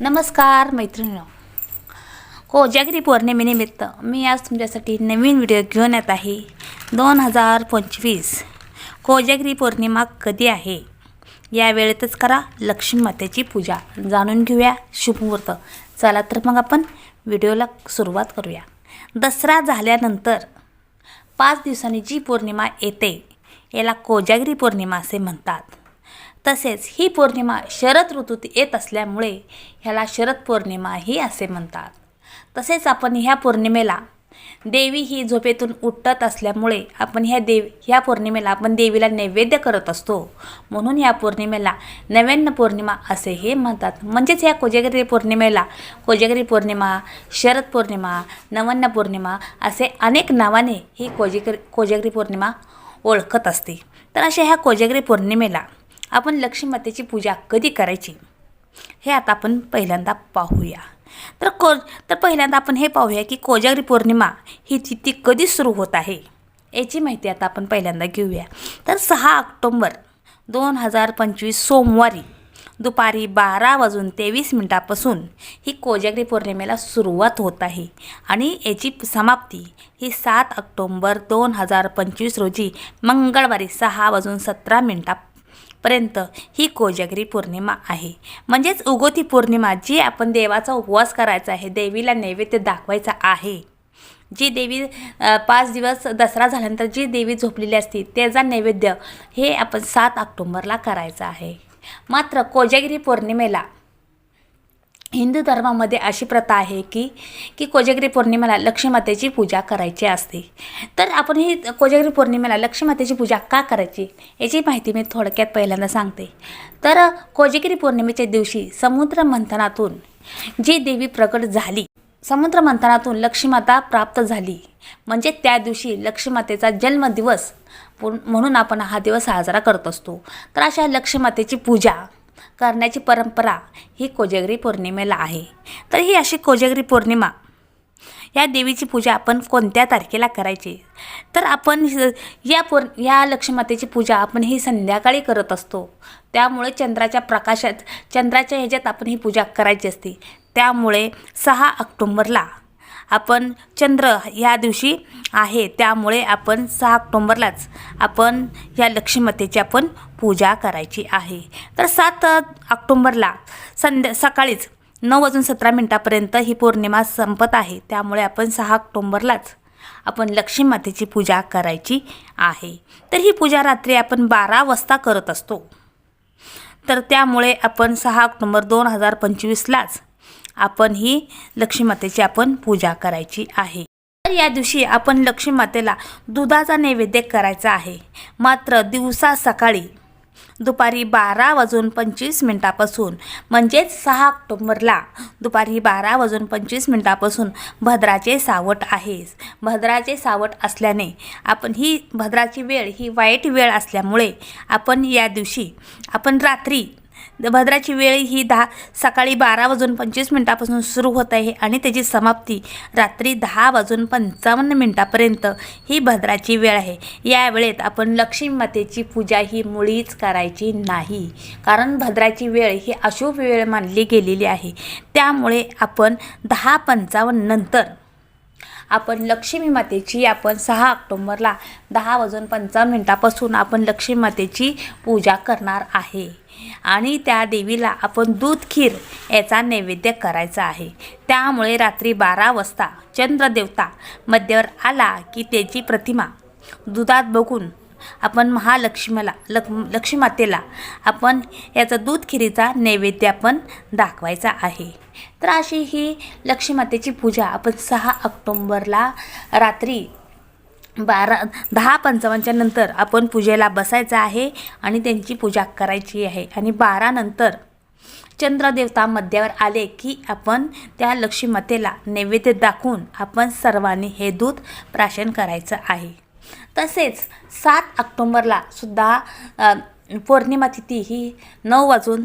नमस्कार मैत्रिणी कोजागिरी हो, पौर्णिमेनिमित्त मी आज तुमच्यासाठी नवीन व्हिडिओ घेऊन येत आहे. दोन हजार पंचवीस. हो, कोजागिरी पौर्णिमा कधी आहे? या वेळेतच करा लक्ष्मी मातेची पूजा. जाणून घेऊया शुभमुहूर्त चला तर मग आपण व्हिडिओला सुरुवात करूया. दसरा झाल्यानंतर पाच दिवसांनी जी पौर्णिमा येते याला कोजागिरी पौर्णिमा असे म्हणतात. तसेच ही पौर्णिमा शरद ऋतूत येत असल्यामुळे ह्याला शरद पौर्णिमाही असे म्हणतात. तसेच आपण ह्या पौर्णिमेला देवी ही झोपेतून उठत असल्यामुळे आपण ह्या देव ह्या पौर्णिमेला आपण देवीला नैवेद्य करत असतो. म्हणून ह्या पौर्णिमेला नव्याण्ण पौर्णिमा असे हे म्हणतात. म्हणजेच ह्या कोजागिरी पौर्णिमेला कोजागिरी पौर्णिमा शरद पौर्णिमा नवन्न पौर्णिमा असे अनेक नावाने ही कोजागिरी कोजागिरी पौर्णिमा ओळखत असते. तर अशा ह्या कोजागिरी पौर्णिमेला आपण लक्ष्मी मातेची पूजा कधी करायची? हे आता आपण पहिल्यांदा पाहूया. तर को तर पहिल्यांदा आपण हे पाहूया की कोजागरी पौर्णिमा ही तिथी कधी सुरू होत आहे? याची माहिती आता आपण पहिल्यांदा घेऊया. तर सहा ऑक्टोंबर दोन हजार पंचवीस सोमवारी दुपारी बारा वाजून तेवीस मिनटापासून ही कोजागरी पौर्णिमेला सुरुवात होत आहे आणि याची समाप्ती ही सात ऑक्टोंबर दोन हजार पंचवीस रोजी मंगळवारी सहा वाजून सतरा मिनटा पर्यंत ही कोजागिरी पौर्णिमा आहे. म्हणजेच उगोती पौर्णिमा जी आपण देवाचा उपवास करायचा आहे देवीला नैवेद्य दाखवायचा आहे. जी देवी पाच दिवस दसरा झाल्यानंतर जी देवी झोपलेली असते त्याचा नैवेद्य हे आपण सात ऑक्टोंबरला करायचं आहे. मात्र कोजागिरी पौर्णिमेला हिंदू धर्मामध्ये अशी प्रथा आहे की की कोजागिरी पौर्णिमेला लक्ष्मीमातेची पूजा करायची असते. तर आपण ही कोजागिरी पौर्णिमेला लक्ष्मीमातेची पूजा का करायची याची माहिती मी थोडक्यात पहिल्यांदा सांगते. तर कोजागिरी पौर्णिमेच्या दिवशी समुद्र मंथनातून जी देवी प्रकट झाली समुद्र मंथनातून लक्ष्मीमाता प्राप्त झाली. म्हणजे त्या दिवशी लक्ष्मीमातेचा जन्मदिवस म्हणून आपण हा दिवस साजरा करत असतो. तर अशा लक्ष्मीमातेची पूजा करण्याची परंपरा ही कोजागिरी पौर्णिमेला आहे. तर ही अशी कोजागिरी पौर्णिमा. या देवीची पूजा आपण कोणत्या तारखेला करायची? तर आपण या पौर या लक्ष्मीमातेची पूजा आपण ही संध्याकाळी करत असतो. त्यामुळे चंद्राच्या प्रकाशात चंद्राच्या ह्याच्यात आपण ही पूजा करायची असते. त्यामुळे सहा ऑक्टोंबरला आपण चंद्र ह्या दिवशी आहे. त्यामुळे आपण सहा ऑक्टोंबरलाच आपण या लक्ष्मीमातेची आपण पूजा करायची आहे. तर सात ऑक्टोंबरला संध्या सकाळीच नऊ वाजून सतरा मिनटापर्यंत ही पौर्णिमा संपत आहे. त्यामुळे आपण सहा ऑक्टोंबरलाच आपण लक्ष्मी मातेची पूजा करायची आहे. तर ही पूजा रात्री आपण बारा वाजता करत असतो. तर त्यामुळे आपण सहा ऑक्टोंबर दोन हजार पंचवीसलाच आपण ही लक्ष्मी मातेची आपण पूजा करायची आहे. तर या दिवशी आपण लक्ष्मी मातेला दुधाचा नैवेद्य करायचा आहे. मात्र दिवसा सकाळी दुपारी बारा वाजून पंचवीस मिनटापासून म्हणजेच सहा ऑक्टोंबरला दुपारी बारा वाजून पंचवीस मिनटापासून भद्राचे सावट आहे. भद्राचे सावट असल्याने आपण ही भद्राची वेळ ही वाईट वेळ असल्यामुळे आपण या दिवशी आपण रात्री भद्राची वेळ ही दहा सकाळी बारा वाजून पंचवीस मिनटापासून सुरू होत आहे आणि त्याची समाप्ती रात्री दहा वाजून पंचावन्न मिनटापर्यंत ही भद्राची वेळ आहे. या वेळेत आपण लक्ष्मी मातेची पूजा ही मुळीच करायची नाही. कारण भद्राची वेळ ही अशुभ वेळ मानली गेलेली आहे. त्यामुळे आपण दहा पंचावन्न नंतर आपण लक्ष्मी मातेची आपण सहा ऑक्टोंबरला दहा वाजून पंचावन्न मिनटापासून आपण लक्ष्मी मातेची पूजा करणार आहे. आणि त्या देवीला आपण दूध खीर याचा नैवेद्य करायचा आहे. त्यामुळे रात्री बारा वाजता चंद्रदेवता मध्यवर आला की त्याची प्रतिमा दुधात बघून आपण महालक्ष्मीला लक् लक्ष्मीमातेला आपण याचा दूध खिरीचा नैवेद्य आपण दाखवायचा आहे. तर अशी ही लक्ष्मीमातेची पूजा आपण सहा ऑक्टोंबरला रात्री बारा दहा पंचावन्नच्या नंतर आपण पूजेला बसायचं आहे आणि त्यांची पूजा करायची आहे. आणि बारानंतर चंद्रदेवता मध्यावर आले की आपण त्या लक्ष्मीमातेला नैवेद्य दाखवून आपण सर्वांनी हे दूध प्राशन करायचं आहे. तसेच सात ऑक्टोंबरला सुद्धा पौर्णिमा तिथी ही नऊ वाजून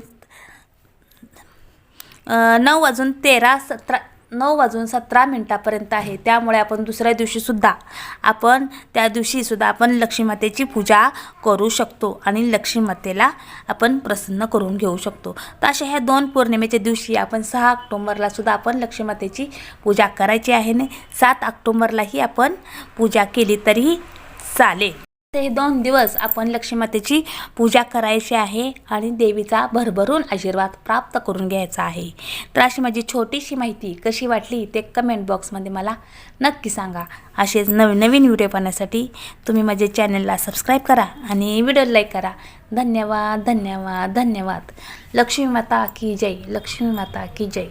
नऊ वाजून तेरा सतरा नऊ वाजून सतरा मिनटापर्यंत आहे. त्यामुळे आपण दुसऱ्या दिवशीसुद्धा आपण त्या दिवशीसुद्धा आपण लक्ष्मीमातेची पूजा करू शकतो आणि लक्ष्मीमातेला आपण प्रसन्न करून घेऊ शकतो. तर अशा ह्या दोन पौर्णिमेच्या दिवशी आपण सहा ऑक्टोंबरला सुद्धा आपण लक्ष्मीमातेची पूजा करायची आहे. ने सात ऑक्टोंबरलाही आपण पूजा केली तरीही चालेल. तर हे दोन दिवस आपण लक्ष्मीमातेची पूजा करायची आहे आणि देवीचा भरभरून आशीर्वाद प्राप्त करून घ्यायचा आहे. तर अशी माझी छोटीशी माहिती कशी वाटली ते कमेंट बॉक्समध्ये मला नक्की सांगा. असेच नवीन नवीन व्हिडिओ पाहण्यासाठी तुम्ही माझ्या चॅनलला सबस्क्राईब करा आणि व्हिडिओ लाईक करा. धन्यवाद धन्यवाद धन्यवाद. लक्ष्मी माता की जय लक्ष्मी माता की जय.